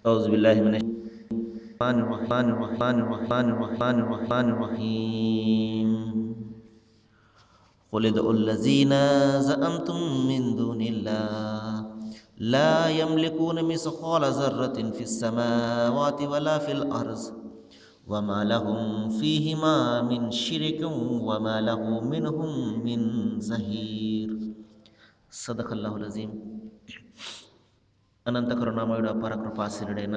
أعوذ بالله من الرحمن الرحمن الرحمن الرحمن الرحمن الرحمن الرحيم قل ادعوا الذين زعمتم من دون الله لا يملكون مثقال ذرة في السماوات ولا في الأرض وما لهم فيهما من شرك وما له منهم من زهير. صدق الله العظيم. అనంత కరుణామయుడు అపార కృపాశీనుడైన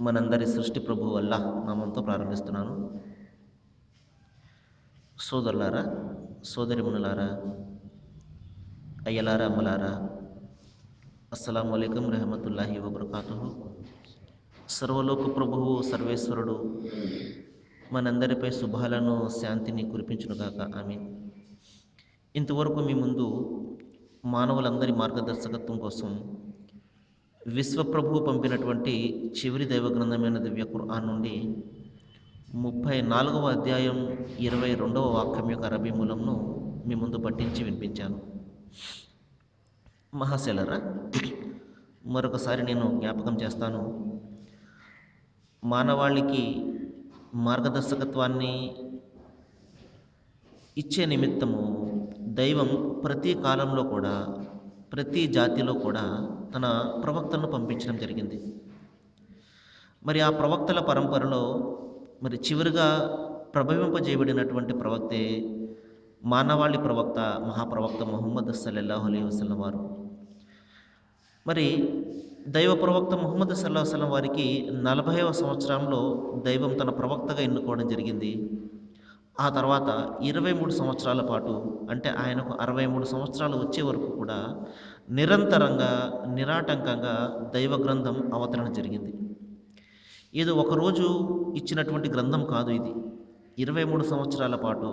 మనందరి సృష్టి ప్రభు వల్ల నామంతో ప్రారంభిస్తున్నాను. సోదరులారా సోదరిమునులారా అయ్యలారా అమ్మలారా అస్సలం అయికం రెహమతుల్లాహి వబర్కాతు సర్వలోక ప్రభువు సర్వేశ్వరుడు మనందరిపై శుభాలను శాంతిని కురిపించునుగాక ఆమె ఇంతవరకు మీ ముందు మానవులందరి మార్గదర్శకత్వం కోసం విశ్వప్రభువు పంపినటువంటి చివరి దైవ గ్రంథమైన దివ్య ఖుర్ఆన్ నుండి ముప్పై నాలుగవ అధ్యాయం ఇరవై రెండవ వాక్యం యొక్క అరబీ మూలంను మీ ముందు పట్టించి వినిపించాను. మహాశలరా మరొకసారి నేను జ్ఞాపకం చేస్తాను. మానవాళికి మార్గదర్శకత్వాన్ని ఇచ్చే నిమిత్తము దైవం ప్రతి కాలంలో కూడా ప్రతి జాతిలో కూడా తన ప్రవక్తలను పంపించడం జరిగింది. మరి ఆ ప్రవక్తల పరంపరలో మరి చివరిగా ప్రభవింపజేయబడినటువంటి ప్రవక్తే మానవాళి ప్రవక్త మహాప్రవక్త మొహమ్మద్ సల్లల్లాహు అలీ వసలం వారు. మరి దైవ ప్రవక్త ముహమ్మద్ సల్లాహు వసలం వారికి నలభైవ సంవత్సరంలో దైవం తన ప్రవక్తగా ఎన్నుకోవడం జరిగింది. ఆ తర్వాత ఇరవై మూడు సంవత్సరాల పాటు అంటే ఆయనకు అరవై మూడు సంవత్సరాలు వచ్చే వరకు కూడా నిరంతరంగా నిరాటంకంగా దైవ గ్రంథం అవతరణ జరిగింది. ఏదో ఒకరోజు ఇచ్చినటువంటి గ్రంథం కాదు ఇది. ఇరవై మూడు సంవత్సరాల పాటు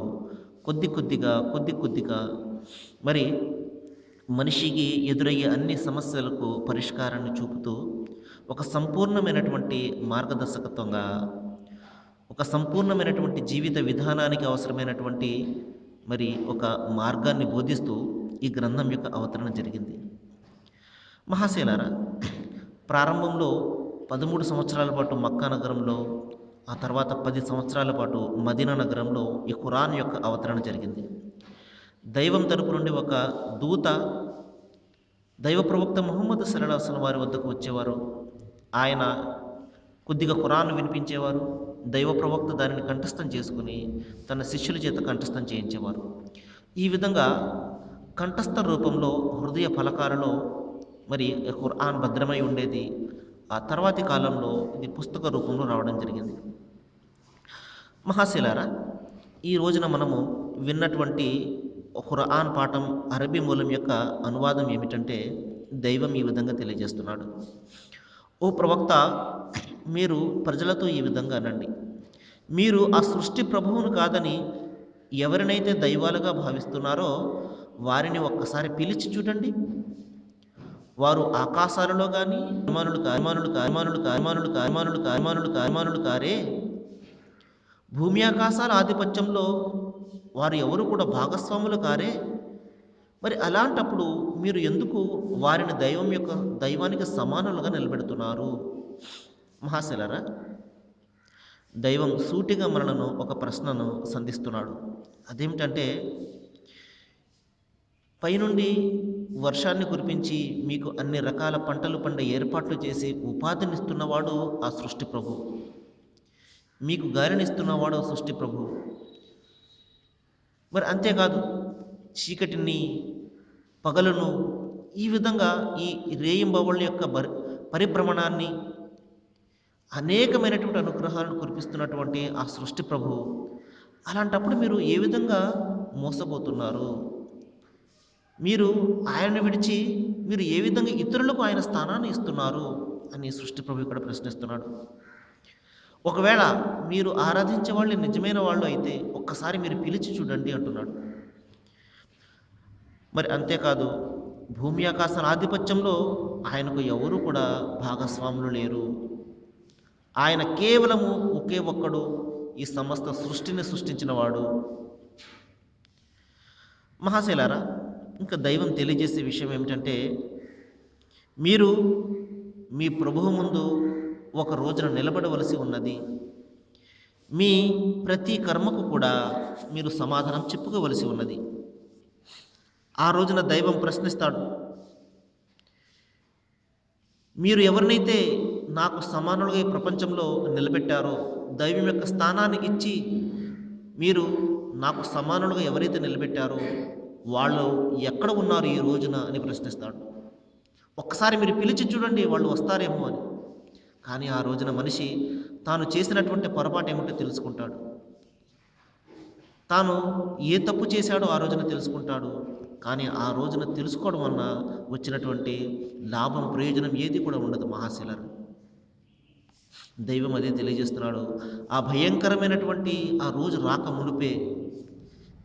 కొద్ది కొద్దిగా కొద్ది కొద్దిగా మరి మనిషికి ఎదురయ్యే అన్ని సమస్యలకు పరిష్కారాన్ని చూపుతూ ఒక సంపూర్ణమైనటువంటి మార్గదర్శకత్వంగా ఒక సంపూర్ణమైనటువంటి జీవిత విధానానికి అవసరమైనటువంటి మరి ఒక మార్గాన్ని బోధిస్తూ ఈ గ్రంథం యొక్క అవతరణ జరిగింది. మహాశైలారా ప్రారంభంలో పదమూడు సంవత్సరాల పాటు మక్కా నగరంలో ఆ తర్వాత పది సంవత్సరాల పాటు మదీనా నగరంలో ఈ ఖురాన్ యొక్క అవతరణ జరిగింది. దైవం తరపు నుండి ఒక దూత దైవ ప్రవక్త ముహమ్మద్ సల్లాహం వారి వద్దకు వచ్చేవారు. ఆయన కొద్దిగా ఖురాన్ వినిపించేవారు. దైవ ప్రవక్త దానిని కంఠస్థం చేసుకుని తన శిష్యుల చేత కంఠస్థం చేయించేవారు. ఈ విధంగా కంఠస్థ రూపంలో హృదయ ఫలకాలలో మరి ఖురాన్ భద్రమై ఉండేది. ఆ తర్వాతి కాలంలో ఇది పుస్తక రూపంలో రావడం జరిగింది. మహాశిలారా ఈ రోజున మనము విన్నటువంటి ఖురాన్ పాఠం అరబీ మూలం యొక్క అనువాదం ఏమిటంటే దైవం ఈ విధంగా తెలియజేస్తున్నాడు. ఓ ప్రవక్త మీరు ప్రజలతో ఈ విధంగా అనండి మీరు ఆ సృష్టి ప్రభువును కాదని ఎవరినైతే దైవాలుగా భావిస్తున్నారో వారిని ఒక్కసారి పిలిచి చూడండి. వారు ఆకాశాలలో కానీ అమానులు కామానులు కామానులు కామానులు కామానులు కామానులు కామానులు కారే. భూమి ఆకాశాల ఆధిపత్యంలో వారు ఎవరు కూడా భాగస్వాములు కారే. మరి అలాంటప్పుడు మీరు ఎందుకు వారిని దైవం యొక్క దైవానికి సమానులుగా నిలబెడుతున్నారు? మహాశలరా దైవం సూటిగా మనలను ఒక ప్రశ్నను సంధిస్తున్నాడు. అదేమిటంటే పైనుండి వర్షాన్ని కురిపించి మీకు అన్ని రకాల పంటలు పండే ఏర్పాట్లు చేసి ఉపాధినిస్తున్నవాడు ఆ సృష్టి ప్రభు. మీకు గాలినిస్తున్నవాడు సృష్టి ప్రభు. మరి అంతేకాదు చీకటిని పగలను ఈ విధంగా ఈ రేయింబవళ్ళ యొక్క పరిభ్రమణాన్ని అనేకమైనటువంటి అనుగ్రహాలను కురిపిస్తున్నటువంటి ఆ సృష్టి ప్రభు. అలాంటప్పుడు మీరు ఏ విధంగా మోసపోతున్నారు? మీరు ఆయనను విడిచి మీరు ఏ విధంగా ఇతరులకు ఆయన స్థానాన్ని ఇస్తున్నారు? అని సృష్టి ప్రభు ఇక్కడ ప్రశ్నిస్తున్నాడు. ఒకవేళ మీరు ఆరాధించే వాళ్ళు నిజమైన వాళ్ళు అయితే ఒక్కసారి మీరు పిలిచి చూడండి అంటున్నాడు. మరి అంతేకాదు భూమి ఆకాశాల ఆధిపత్యంలో ఆయనకు ఎవరు కూడా భాగస్వాములు లేరు. ఆయన కేవలము ఒకే ఒక్కడు ఈ సమస్త సృష్టిని సృష్టించినవాడు. మహాశైలారా ఇంకా దైవం తెలియజేసే విషయం ఏమిటంటే మీరు మీ ప్రభువు ముందు ఒక రోజున నిలబడవలసి ఉన్నది. మీ ప్రతి కర్మకు కూడా మీరు సమాధానం చెప్పుకోవలసి ఉన్నది. ఆ రోజున దైవం ప్రశ్నిస్తాడు మీరు ఎవరినైతే నాకు సమానులుగా ఈ ప్రపంచంలో నిలబెట్టారో దైవం యొక్క స్థానాన్ని ఇచ్చి మీరు నాకు సమానులుగా ఎవరైతే నిలబెట్టారో వాళ్ళు ఎక్కడ ఉన్నారు ఈ రోజున అని ప్రశ్నిస్తాడు. ఒక్కసారి మీరు పిలిచి చూడండి వాళ్ళు వస్తారేమో అని. కానీ ఆ రోజున మనిషి తాను చేసినటువంటి పొరపాటు ఏమిటో తెలుసుకుంటాడు. తాను ఏ తప్పు చేశాడో ఆ రోజున తెలుసుకుంటాడు. కానీ ఆ రోజున తెలుసుకోవడం వలన వచ్చినటువంటి లాభం ప్రయోజనం ఏది కూడా ఉండదు మహాశిలర్. దైవం అదే తెలియజేస్తున్నాడు. ఆ భయంకరమైనటువంటి ఆ రోజు రాక మునిపే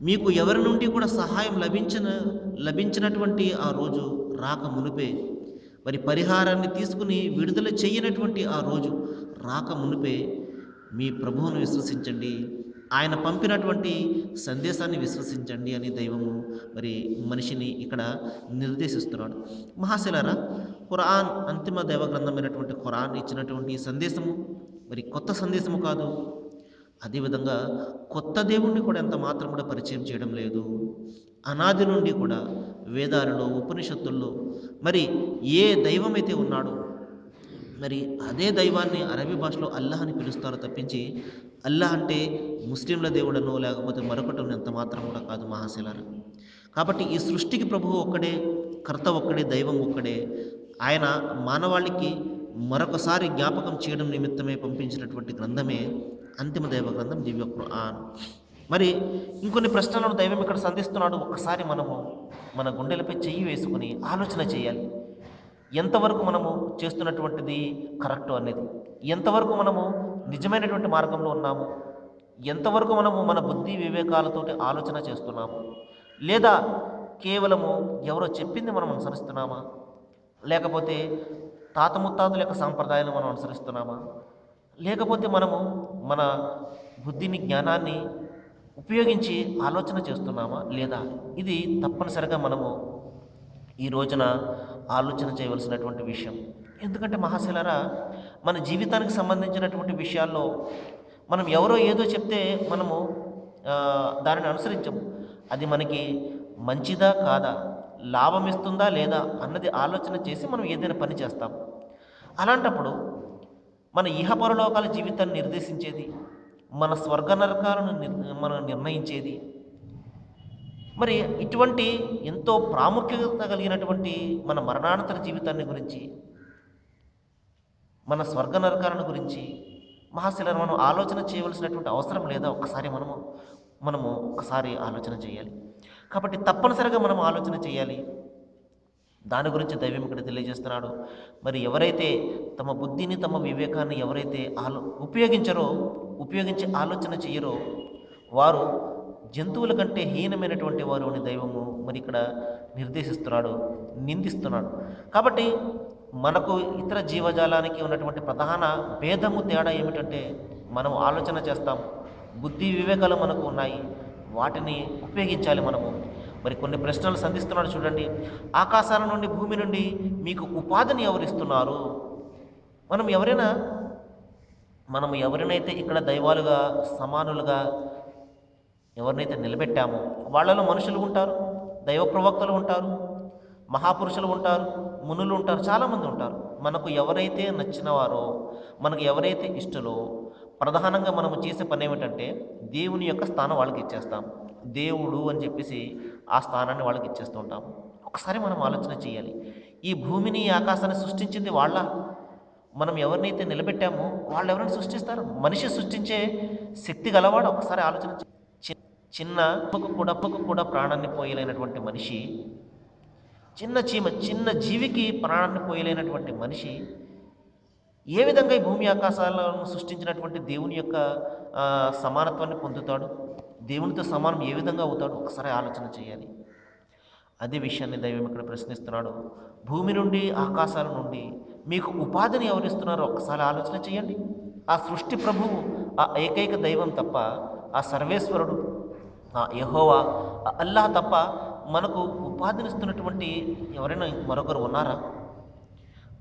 మీకు ఎవరి నుండి కూడా సహాయం లభించిన లభించినటువంటి ఆ రోజు రాక మునిపే. మరి పరిహారాన్ని తీసుకుని విడుదల చేయనటువంటి ఆ రోజు రాక మునిపే మీ ప్రభువును విశ్వసించండి. ఆయన పంపినటువంటి సందేశాన్ని విశ్వసించండి అని దైవము మరి మనిషిని ఇక్కడ నిర్దేశిస్తున్నాడు. మహాశిలారా ఖురాన్ అంతిమ దైవ గ్రంథమైనటువంటి ఖురాన్ ఇచ్చినటువంటి సందేశము మరి కొత్త సందేశము కాదు. అదేవిధంగా కొత్త దేవుణ్ణి కూడా ఎంత మాత్రం కూడా పరిచయం చేయడం లేదు. అనాది నుండి కూడా వేదాలలో ఉపనిషత్తుల్లో మరి ఏ దైవమైతే ఉన్నాడో మరి అదే దైవాన్ని అరబీ భాషలో అల్లాహ్ అని పిలుస్తారు తప్పించి అల్లాహ్ అంటే ముస్లింల దేవుడనో లేకపోతే మరొకటి ఎంత మాత్రం కూడా కాదు మహాశిలారు కాబట్టి ఈ సృష్టికి ప్రభువు ఒక్కడే కర్త ఒక్కడే దైవం ఒక్కడే. ఆయన మానవాళికి మరొకసారి జ్ఞాపకం చేయడం నిమిత్తమే పంపించినటువంటి గ్రంథమే అంతిమ దైవ గ్రంథం దివ్య ఖురాన్. మరి ఇంకొన్ని ప్రశ్నలను దైవం ఇక్కడ సంధిస్తున్నాడు. ఒకసారి మనము మన గుండెలపై చెయ్యి వేసుకుని ఆలోచన చేయాలి. ఎంతవరకు మనము చేస్తున్నటువంటిది కరెక్ట్ అనేది? ఎంతవరకు మనము నిజమైనటువంటి మార్గంలో ఉన్నాము? ఎంతవరకు మనము మన బుద్ధి వివేకాలతోటి ఆలోచన చేస్తున్నాము? లేదా కేవలము ఎవరో చెప్పింది మనం అనుసరిస్తున్నామా? లేకపోతే తాత ముత్తాతల యొక్క సాంప్రదాయాన్ని మనం అనుసరిస్తున్నామా? లేకపోతే మనము మన బుద్ధిని జ్ఞానాన్ని ఉపయోగించి ఆలోచన చేస్తున్నామా లేదా? ఇది తప్పనిసరిగా మనము ఈ రోజున ఆలోచన చేయవలసినటువంటి విషయం. ఎందుకంటే మహాశిలరా మన జీవితానికి సంబంధించినటువంటి విషయాల్లో మనం ఎవరో ఏదో చెప్తే మనము దానిని అనుసరించము. అది మనకి మంచిదా కాదా లాభం ఇస్తుందా లేదా అన్నది ఆలోచన చేసి మనం ఏదైనా పని చేస్తాం అలాంటప్పుడు మన ఇహపరలోకాల జీవితాన్ని నిర్దేశించేది మన స్వర్గ నరకాలను నిర్ మనం నిర్ణయించేది మరి ఇటువంటి ఎంతో ప్రాముఖ్యత కలిగినటువంటి మన మరణానంతర జీవితాన్ని గురించి మన స్వర్గ నరకాలను గురించి మహాశిలను మనం ఆలోచన చేయవలసినటువంటి అవసరం లేదా? ఒకసారి మనము మనము ఒకసారి ఆలోచన చేయాలి. కాబట్టి తప్పనిసరిగా మనం ఆలోచన చేయాలి. దాని గురించి దైవం ఇక్కడ తెలియజేస్తున్నాడు. మరి ఎవరైతే తమ బుద్ధిని తమ వివేకాన్ని ఎవరైతే ఆలో ఉపయోగించరో ఉపయోగించి ఆలోచన చేయరో వారు జంతువుల కంటే హీనమైనటువంటి వారు అని దైవము మరి ఇక్కడ నిర్దేశిస్తున్నాడు నిందిస్తున్నాడు. కాబట్టి మనకు ఇతర జీవజాలానికి ఉన్నటువంటి ప్రధాన భేదము తేడా ఏమిటంటే మనం ఆలోచన చేస్తాం బుద్ధి వివేకాలు మనకు ఉన్నాయి వాటిని ఉపయోగించాలి మనము. మరి కొన్ని ప్రశ్నలు సంధిస్తున్నాడు చూడండి ఆకాశాల నుండి భూమి నుండి మీకు ఉపాధిని ఎవరిస్తున్నారు? మనం ఎవరైనా మనం ఎవరినైతే ఇక్కడ దైవాలుగా సమానులుగా ఎవరినైతే నిలబెట్టామో వాళ్ళలో మనుషులు ఉంటారు దైవ ప్రవక్తలు ఉంటారు మహాపురుషులు ఉంటారు మునులు ఉంటారు చాలామంది ఉంటారు. మనకు ఎవరైతే నచ్చిన వారో మనకు ఎవరైతే ఇష్టలో ప్రధానంగా మనము చేసే పని ఏమిటంటే దేవుని యొక్క స్థానం వాళ్ళకి ఇచ్చేస్తాం. దేవుడు అని చెప్పేసి ఆ స్థానాన్ని వాళ్ళకి ఇచ్చేస్తూ ఉంటాం ఒకసారి మనం ఆలోచన చేయాలి. ఈ భూమిని ఆకాశాన్ని సృష్టించింది వాళ్ళ మనం ఎవరినైతే నిలబెట్టామో వాళ్ళు ఎవరిని సృష్టిస్తారు? మనిషి సృష్టించే శక్తి గలవాడు? ఒకసారి ఆలోచన చిన్న అప్పకు కూడా అప్పకు కూడా ప్రాణాన్ని పోయలేనటువంటి మనిషి చిన్న చీమ చిన్న జీవికి ప్రాణాన్ని పోయలేనటువంటి మనిషి ఏ విధంగా ఈ భూమి ఆకాశాలను సృష్టించినటువంటి దేవుని యొక్క సమానత్వాన్ని పొందుతాడు? దేవునితో సమానం ఏ విధంగా అవుతాడు? ఒకసారి ఆలోచన చేయాలి. అదే విషయాన్ని దైవం ఇక్కడ ప్రశ్నిస్తున్నాడు. భూమి నుండి ఆకాశాల నుండి మీకు ఉపాధిని ఎవరిస్తున్నారో ఒకసారి ఆలోచన చేయండి. ఆ సృష్టి ప్రభువు ఆ ఏకైక దైవం తప్ప ఆ సర్వేశ్వరుడు యహోవా అల్లా అల్లాహ్ తప్ప మనకు ఉపాధినిస్తున్నటువంటి ఎవరైనా మరొకరు ఉన్నారా?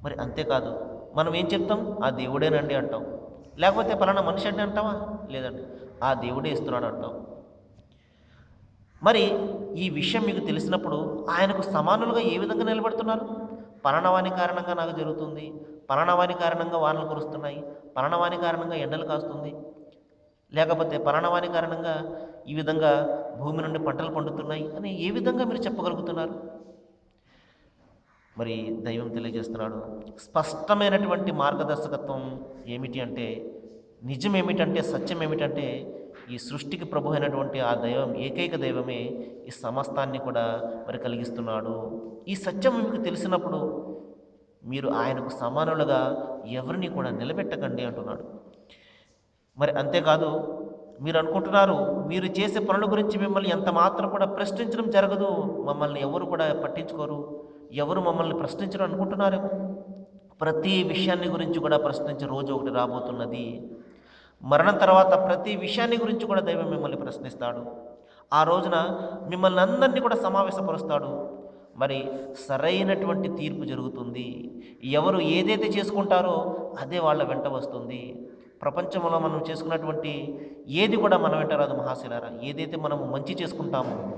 మరి అంతేకాదు మనం ఏం చెప్తాం? ఆ దేవుడేనండి అంటాం. లేకపోతే పలానా మనిషి అంటే అంటావా? లేదండి ఆ దేవుడే ఇస్తున్నాడు అంటాం. మరి ఈ విషయం మీకు తెలిసినప్పుడు ఆయనకు సమానులుగా ఏ విధంగా నిలబడుతున్నారు? పలానావాని కారణంగా నాకు జరుగుతుంది పలానావాని కారణంగా వానలు కురుస్తున్నాయి పలానావాని కారణంగా ఎండలు కాస్తుంది లేకపోతే పలానావాని కారణంగా ఈ విధంగా భూమి నుండి పంటలు పండుతున్నాయి అని ఏ విధంగా మీరు చెప్పగలుగుతున్నారు? మరి దైవం తెలియజేస్తున్నాడు స్పష్టమైనటువంటి మార్గదర్శకత్వం ఏమిటి అంటే నిజం ఏమిటంటే సత్యం ఏమిటంటే ఈ సృష్టికి ప్రభు అయినటువంటి ఆ దైవం ఏకైక దైవమే ఈ సమస్తాన్ని కూడా మరి కలిగిస్తున్నాడు. ఈ సత్యం మీకు తెలిసినప్పుడు మీరు ఆయనకు సమానులుగా ఎవరిని కూడా నిలబెట్టకండి అంటున్నాడు. మరి అంతేకాదు మీరు అనుకుంటున్నారు మీరు చేసే పనుల గురించి మిమ్మల్ని ఎంత మాత్రం కూడా ప్రశ్నించడం జరగదు మమ్మల్ని ఎవరు కూడా పట్టించుకోరు ఎవరు మమ్మల్ని ప్రశ్నించరు అనుకుంటున్నారేమో ప్రతి విషయాన్ని గురించి కూడా ప్రశ్నించే రోజు ఒకటి రాబోతున్నది. మరణం తర్వాత ప్రతి విషయాన్ని గురించి కూడా దైవం మిమ్మల్ని ప్రశ్నిస్తాడు. ఆ రోజున మిమ్మల్ని అందరినీ కూడా సమావేశపరుస్తాడు. మరి సరైనటువంటి తీర్పు జరుగుతుంది. ఎవరు ఏదైతే చేసుకుంటారో అదే వాళ్ళ వెంట వస్తుంది. ప్రపంచంలో మనం చేసుకున్నటువంటి ఏది కూడా మనం వెంటరాదు మహాశిలారా. ఏదైతే మనము మంచి చేసుకుంటామో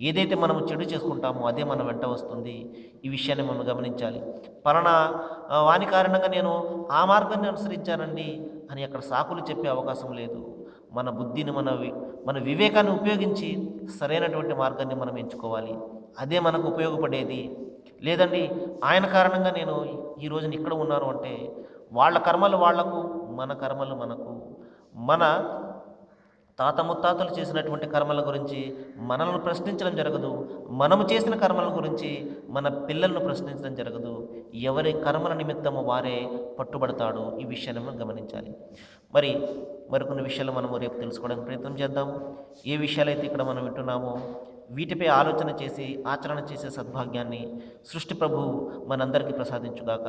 ఏదైతే మనము చెడు చేసుకుంటామో అదే మన వెంట వస్తుంది. ఈ విషయాన్ని మనం గమనించాలి. పలానా వాని కారణంగా నేను ఆ మార్గాన్ని అనుసరించానండి అని అక్కడ సాకులు చెప్పే అవకాశం లేదు. మన బుద్ధిని మన వి- మన వివేకాన్ని ఉపయోగించి సరైనటువంటి మార్గాన్ని మనం ఎంచుకోవాలి. అదే మనకు ఉపయోగపడేది. లేదండి ఆయన కారణంగా నేను ఈ రోజున ఇక్కడ ఉన్నాను అంటే వాళ్ళ కర్మలు వాళ్ళకు మన కర్మలు మనకు. మన తాత ముత్తాతలు చేసినటువంటి కర్మల గురించి మనల్ని ప్రశ్నించడం జరగదు. మనము చేసిన కర్మల గురించి మన పిల్లలను ప్రశ్నించడం జరగదు. ఎవరి కర్మల నిమిత్తము వారే పట్టుబడతాడు ఈ విషయాన్ని మనం గమనించాలి. మరి మరికొన్ని విషయాలు మనము రేపు తెలుసుకోవడానికి ప్రయత్నం చేద్దాము ఏ విషయాలైతే ఇక్కడ మనం వింటున్నామో వీటిపై ఆలోచన చేసి ఆచరణ చేసే సద్భాగ్యాన్ని సృష్టి ప్రభువు మనందరికీ ప్రసాదించుగాక.